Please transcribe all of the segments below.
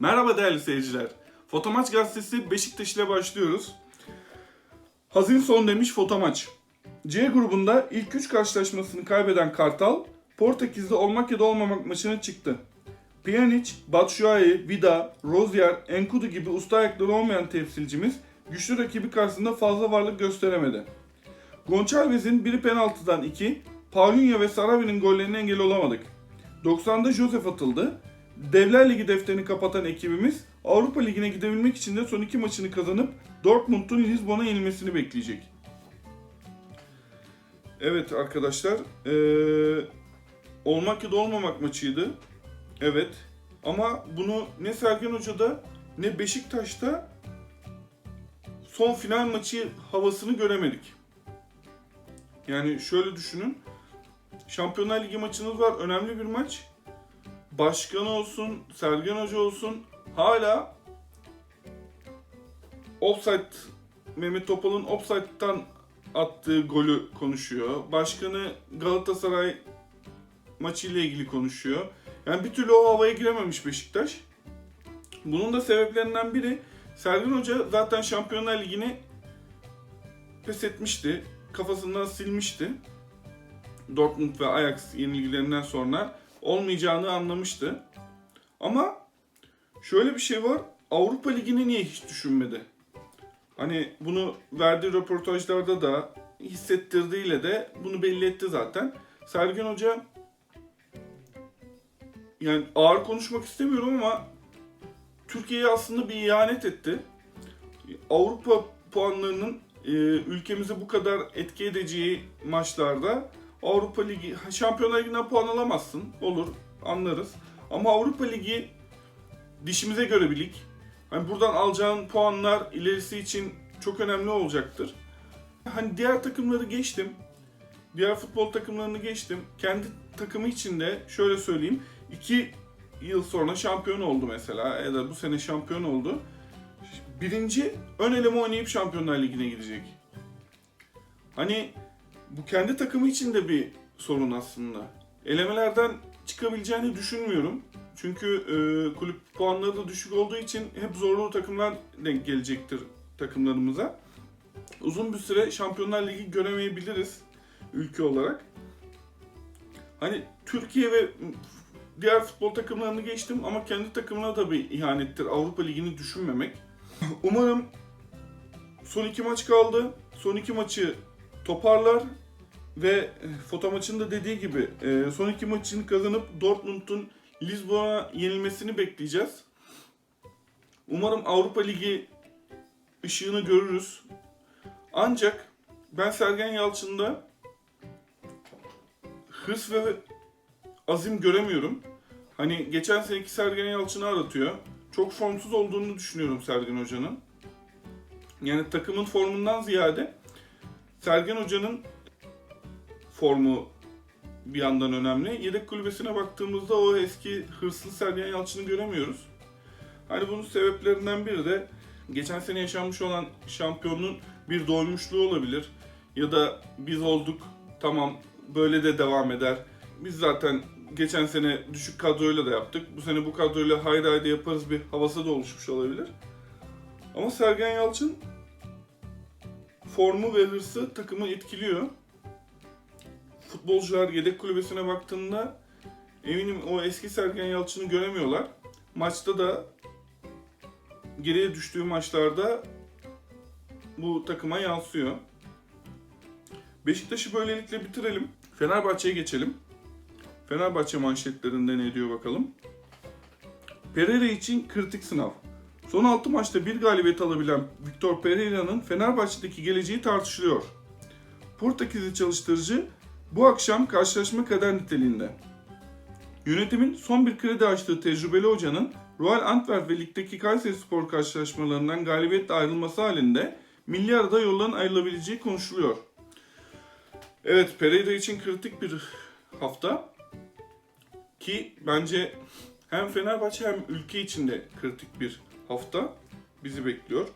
Merhaba değerli seyirciler. Fotomaç gazetesi Beşiktaş ile başlıyoruz. Hazin son demiş Fotomaç. C grubunda ilk 3 karşılaşmasını kaybeden Kartal, Portekiz'de olmak ya da olmamak maçına çıktı. Pjanic, Batshuayi, Vida, Rozier, Enkudu gibi usta ayakları olmayan temsilcimiz güçlü rakibi karşısında fazla varlık gösteremedi. Gonçalves'in biri penaltıdan 2, Paulinho ve Sarabi'nin gollerine engel olamadık. 90'da Josef atıldı. Devler Ligi defterini kapatan ekibimiz Avrupa Ligi'ne gidebilmek için de son iki maçını kazanıp Dortmund'un Lisbon'a yenilmesini bekleyecek. Evet arkadaşlar, eee, olmak ya da olmamak maçıydı. Evet. Ama bunu ne Sergen Hoca'da ne Beşiktaş'ta son final maçı havasını göremedik. Yani şöyle düşünün. Şampiyonlar Ligi maçınız var. Önemli bir maç. Başkan olsun, Sergen Hoca olsun hala offside Mehmet Topal'ın offside'dan attığı golü konuşuyor. Başkanı Galatasaray maçıyla ilgili konuşuyor. Yani bir türlü o havaya girememiş Beşiktaş. Bunun da sebeplerinden biri Sergen Hoca zaten Şampiyonlar Ligi'ni pes etmişti. Kafasından silmişti. Dortmund ve Ajax yenilgilerinden sonra olmayacağını anlamıştı. Ama şöyle bir şey var. Avrupa Ligi'ni niye hiç düşünmedi? Hani bunu verdiği röportajlarda da hissettirdiğiyle de bunu belli etti zaten. Sergen Hoca yani ağır konuşmak istemiyorum ama Türkiye'ye aslında bir ihanet etti. Avrupa puanlarının e, ülkemize bu kadar etki edeceği maçlarda Avrupa Ligi, Şampiyonlar Ligi'nden puan alamazsın. Olur, anlarız. Ama Avrupa Ligi dişimize göre bir lig. Hani buradan alacağın puanlar ilerisi için çok önemli olacaktır. Hani diğer takımları geçtim. Diğer futbol takımlarını geçtim. Kendi takımı içinde şöyle söyleyeyim. 2 yıl sonra şampiyon oldu mesela ya da bu sene şampiyon oldu. Birinci ön eleme oynayıp Şampiyonlar Ligi'ne gidecek. Hani bu kendi takımı için de bir sorun aslında. Elemelerden çıkabileceğini düşünmüyorum. Çünkü e, kulüp puanları da düşük olduğu için hep zorlu takımlar denk gelecektir takımlarımıza. Uzun bir süre Şampiyonlar Ligi göremeyebiliriz ülke olarak. Hani Türkiye ve diğer futbol takımlarını geçtim ama kendi takımına da bir ihanettir Avrupa Ligi'ni düşünmemek. Umarım son iki maç kaldı. Son iki maçı toparlar ve foto maçında dediği gibi e, son iki maçını kazanıp Dortmund'un Lisbon'a yenilmesini bekleyeceğiz. Umarım Avrupa Ligi ışığını görürüz. Ancak ben Sergen Yalçın'da hırs ve azim göremiyorum. Hani geçen seneki Sergen Yalçın'ı aratıyor. Çok formsuz olduğunu düşünüyorum Sergen Hoca'nın. Yani takımın formundan ziyade Sergen Hoca'nın formu bir yandan önemli. Yedek kulübesine baktığımızda o eski hırslı Sergen Yalçın'ı göremiyoruz. Hani bunun sebeplerinden biri de geçen sene yaşanmış olan şampiyonluğun bir doymuşluğu olabilir. Ya da biz olduk tamam böyle de devam eder. Biz zaten geçen sene düşük kadroyla da yaptık. Bu sene bu kadroyla haydi haydi yaparız bir havası da oluşmuş olabilir. Ama Sergen Yalçın formu ve hırsı takımı etkiliyor. Futbolcular yedek kulübesine baktığında eminim o eski Sergen Yalçın'ı göremiyorlar. Maçta da geriye düştüğü maçlarda bu takıma yansıyor. Beşiktaş'ı böylelikle bitirelim. Fenerbahçe'ye geçelim. Fenerbahçe manşetlerinde ne diyor bakalım. Pereira için kritik sınav. Son 6 maçta bir galibiyet alabilen Victor Pereira'nın Fenerbahçe'deki geleceği tartışılıyor. Portekizli çalıştırıcı bu akşam karşılaşma kader niteliğinde. Yönetimin son bir kredi açtığı tecrübeli hocanın Royal Antwerp ve ligdeki Kayseri Spor karşılaşmalarından galibiyetle ayrılması halinde milli arada yolların ayrılabileceği konuşuluyor. Evet Pereira için kritik bir hafta. Ki bence hem Fenerbahçe hem ülke için de kritik bir hafta bizi bekliyor.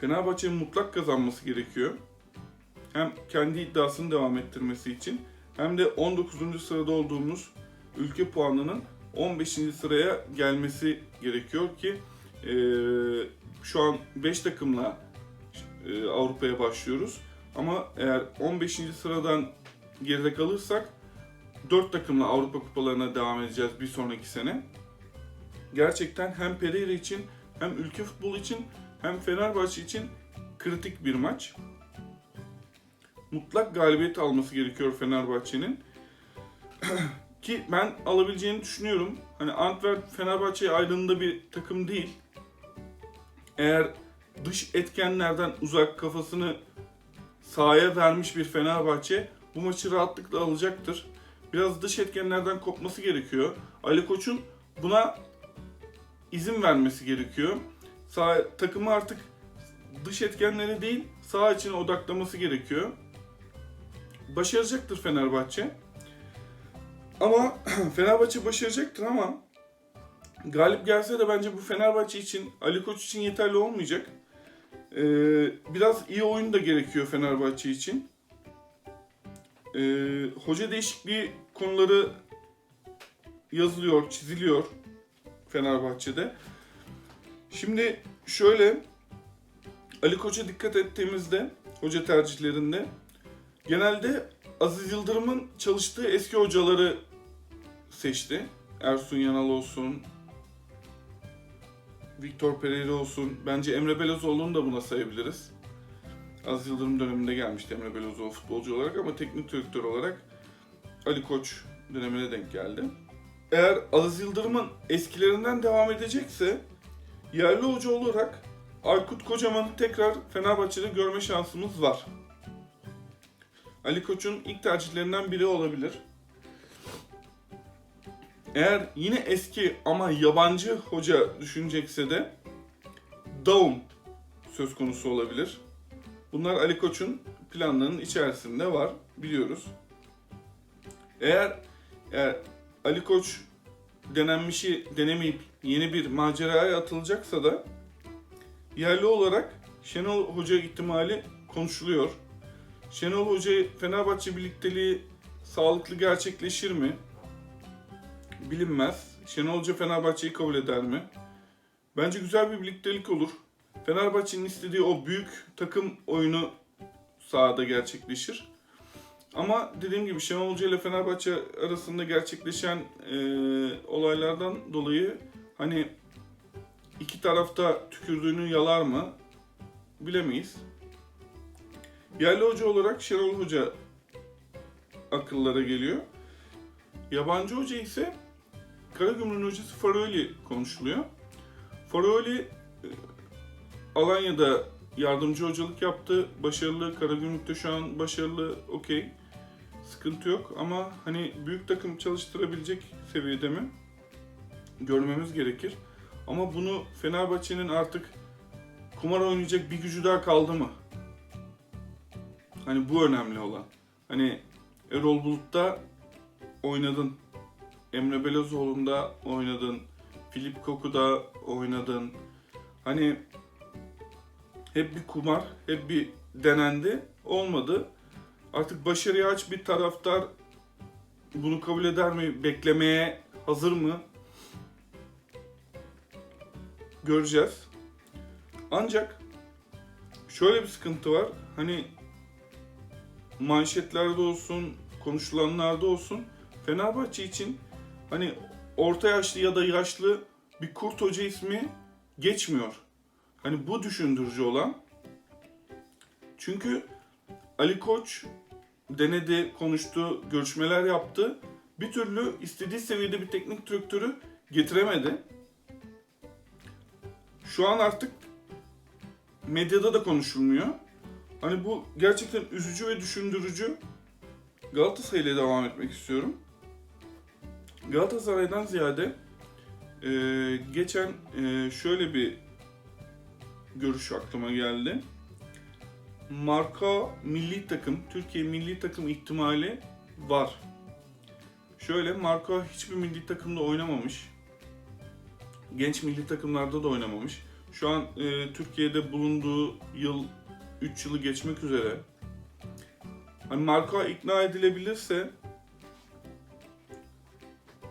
Fenerbahçe'nin mutlak kazanması gerekiyor. Hem kendi iddiasını devam ettirmesi için hem de 19. sırada olduğumuz ülke puanının 15. sıraya gelmesi gerekiyor ki e, şu an 5 takımla e, Avrupa'ya başlıyoruz. Ama eğer 15. sıradan geride kalırsak 4 takımla Avrupa kupalarına devam edeceğiz bir sonraki sene. Gerçekten hem Pereira için hem ülke futbolu için hem Fenerbahçe için kritik bir maç. Mutlak galibiyet alması gerekiyor Fenerbahçe'nin. Ki ben alabileceğini düşünüyorum. Hani Antwerp Fenerbahçe'ye ayrılığında bir takım değil. Eğer dış etkenlerden uzak kafasını sahaya vermiş bir Fenerbahçe bu maçı rahatlıkla alacaktır. Biraz dış etkenlerden kopması gerekiyor. Ali Koç'un buna izin vermesi gerekiyor. Sağ, takımı artık dış etkenlere değil sağ içine odaklaması gerekiyor. Başaracaktır Fenerbahçe. Ama Fenerbahçe başaracaktır ama galip gelse de bence bu Fenerbahçe için, Ali Koç için yeterli olmayacak. Ee, biraz iyi oyun da gerekiyor Fenerbahçe için. Ee, hoca değişikliği konuları yazılıyor, çiziliyor Fenerbahçe'de. Şimdi şöyle Ali Koç'a dikkat ettiğimizde hoca tercihlerinde genelde Aziz Yıldırım'ın çalıştığı eski hocaları seçti. Ersun Yanal olsun, Victor Pereira olsun. Bence Emre Belözoğlu'nu da buna sayabiliriz. Aziz Yıldırım döneminde gelmişti Emre Belözoğlu futbolcu olarak ama teknik direktör olarak Ali Koç dönemine denk geldi. Eğer Aziz Yıldırım'ın eskilerinden devam edecekse yerli hoca olarak Aykut Kocaman'ı tekrar Fenerbahçe'de görme şansımız var. Ali Koç'un ilk tercihlerinden biri olabilir. Eğer yine eski ama yabancı hoca düşünecekse de Daum söz konusu olabilir. Bunlar Ali Koç'un planlarının içerisinde var biliyoruz. Eğer, eğer Ali Koç denenmişi denemeyip yeni bir maceraya atılacaksa da yerli olarak Şenol Hoca ihtimali konuşuluyor. Şenol Hoca Fenerbahçe birlikteliği sağlıklı gerçekleşir mi? Bilinmez. Şenol Hoca Fenerbahçe'yi kabul eder mi? Bence güzel bir birliktelik olur. Fenerbahçe'nin istediği o büyük takım oyunu sahada gerçekleşir. Ama dediğim gibi Şenol Hoca ile Fenerbahçe arasında gerçekleşen e, olaylardan dolayı hani iki tarafta tükürdüğünü yalar mı bilemeyiz. Yerli hoca olarak Şenol Hoca akıllara geliyor. Yabancı hoca ise Karagümrük'ün hocası Faroli konuşuluyor. Faroli e, Alanya'da yardımcı hocalık yaptı. Başarılı. Karagümrük'te şu an başarılı. Okey. Sıkıntı yok ama hani büyük takım çalıştırabilecek seviyede mi? Görmemiz gerekir. Ama bunu Fenerbahçe'nin artık kumar oynayacak bir gücü daha kaldı mı? Hani bu önemli olan. Hani Erol Bulut'ta oynadın. Emre Belözoğlu'nda oynadın. Filip Koku'da oynadın. Hani hep bir kumar, hep bir denendi. Olmadı. Artık başarıya aç bir taraftar bunu kabul eder mi? Beklemeye hazır mı? Göreceğiz. Ancak şöyle bir sıkıntı var. Hani manşetlerde olsun, konuşulanlarda olsun Fenerbahçe için hani orta yaşlı ya da yaşlı bir kurt hoca ismi geçmiyor. Hani bu düşündürücü olan. Çünkü Ali Koç denedi, konuştu, görüşmeler yaptı. Bir türlü istediği seviyede bir teknik direktörü getiremedi. Şu an artık medyada da konuşulmuyor. Hani bu gerçekten üzücü ve düşündürücü. Galatasaray ile devam etmek istiyorum. Galatasaray'dan ziyade e, geçen e, şöyle bir görüş aklıma geldi. Marka milli takım, Türkiye milli takım ihtimali var. Şöyle Marka hiçbir milli takımda oynamamış. Genç milli takımlarda da oynamamış. Şu an e, Türkiye'de bulunduğu yıl 3 yılı geçmek üzere. Hani Marka ikna edilebilirse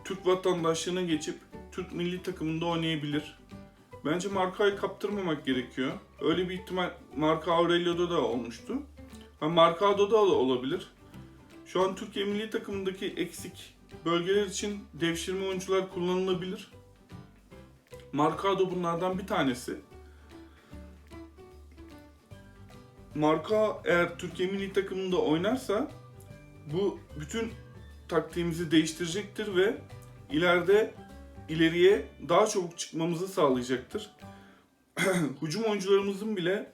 Türk vatandaşlığına geçip Türk milli takımında oynayabilir. Bence markayı kaptırmamak gerekiyor. Öyle bir ihtimal Marka Aurelio'da da olmuştu. Ha Marcado'da da olabilir. Şu an Türkiye milli takımındaki eksik bölgeler için devşirme oyuncular kullanılabilir. Marcado bunlardan bir tanesi. Marka eğer Türkiye milli takımında oynarsa bu bütün taktiğimizi değiştirecektir ve ileride ileriye daha çabuk çıkmamızı sağlayacaktır. Hücum oyuncularımızın bile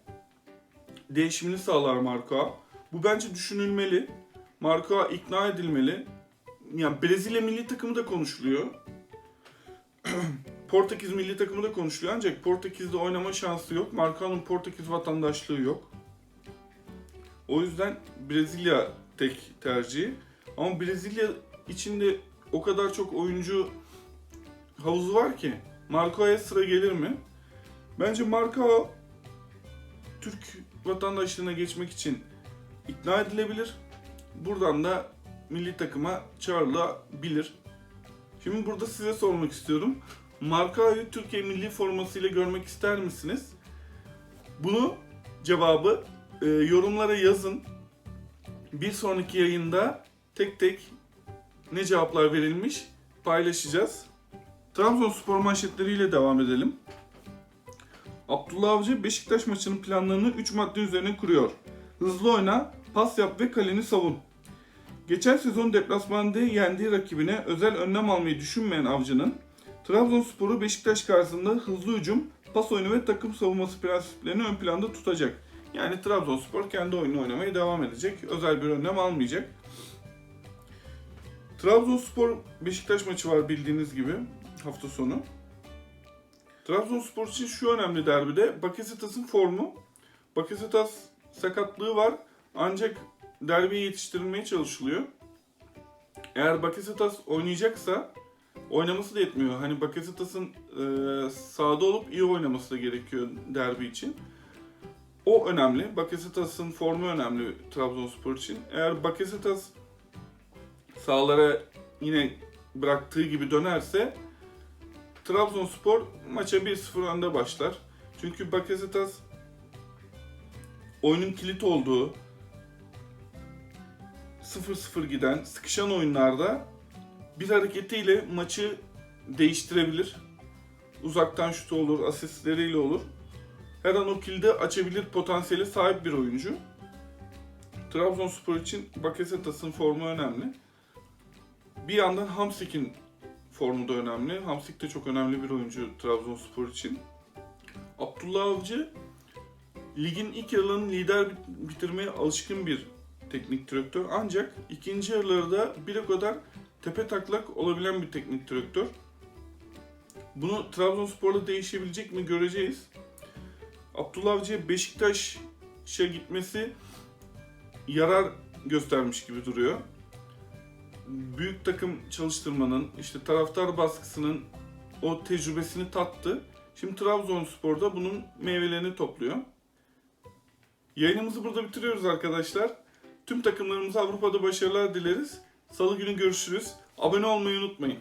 değişimini sağlar marka. Bu bence düşünülmeli. Marka ikna edilmeli. Yani Brezilya milli takımı da konuşuluyor. Portekiz milli takımı da konuşuluyor ancak Portekiz'de oynama şansı yok. Marka'nın Portekiz vatandaşlığı yok. O yüzden Brezilya tek tercihi. Ama Brezilya içinde o kadar çok oyuncu havuzu var ki Marco'ya sıra gelir mi? Bence Marco Türk vatandaşlığına geçmek için ikna edilebilir. Buradan da milli takıma çağrılabilir. Şimdi burada size sormak istiyorum. Marka'yı Türkiye milli formasıyla görmek ister misiniz? Bunu cevabı e, yorumlara yazın. Bir sonraki yayında tek tek ne cevaplar verilmiş paylaşacağız. Trabzonspor manşetleriyle devam edelim. Abdullah Avcı Beşiktaş maçının planlarını 3 madde üzerine kuruyor. Hızlı oyna, pas yap ve kaleni savun. Geçen sezon deplasmanda yendiği rakibine özel önlem almayı düşünmeyen Avcı'nın Trabzonspor'u Beşiktaş karşısında hızlı hücum, pas oyunu ve takım savunması prensiplerini ön planda tutacak. Yani Trabzonspor kendi oyunu oynamaya devam edecek. Özel bir önlem almayacak. Trabzonspor Beşiktaş maçı var bildiğiniz gibi hafta sonu. Trabzonspor için şu önemli derbide Bakasetas'ın formu. Bakasetas sakatlığı var ancak derbiye yetiştirilmeye çalışılıyor. Eğer Bakasetas oynayacaksa oynaması da yetmiyor. Hani Bakasetas'ın e, sahada olup iyi oynaması da gerekiyor derbi için. O önemli. Bakasetas'ın formu önemli Trabzonspor için. Eğer Bakasetas sahalara yine bıraktığı gibi dönerse Trabzonspor maça 1-0 önde başlar. Çünkü Bakasetas oyunun kilit olduğu 0-0 giden sıkışan oyunlarda bir hareketiyle maçı değiştirebilir. Uzaktan şutu olur, asistleriyle olur. Her an o kilidi açabilir potansiyeli sahip bir oyuncu. Trabzonspor için Bakasetas'ın formu önemli. Bir yandan Hamsik'in formu da önemli. Hamsik de çok önemli bir oyuncu Trabzonspor için. Abdullah Avcı ligin ilk yarılarını lider bit- bitirmeye alışkın bir teknik direktör. Ancak ikinci yarılarda bir o kadar tepe taklak olabilen bir teknik direktör. Bunu Trabzonspor'da değişebilecek mi göreceğiz. Abdullah Avcı'ya Beşiktaş'a gitmesi yarar göstermiş gibi duruyor büyük takım çalıştırmanın, işte taraftar baskısının o tecrübesini tattı. Şimdi Trabzonspor'da bunun meyvelerini topluyor. Yayınımızı burada bitiriyoruz arkadaşlar. Tüm takımlarımıza Avrupa'da başarılar dileriz. Salı günü görüşürüz. Abone olmayı unutmayın.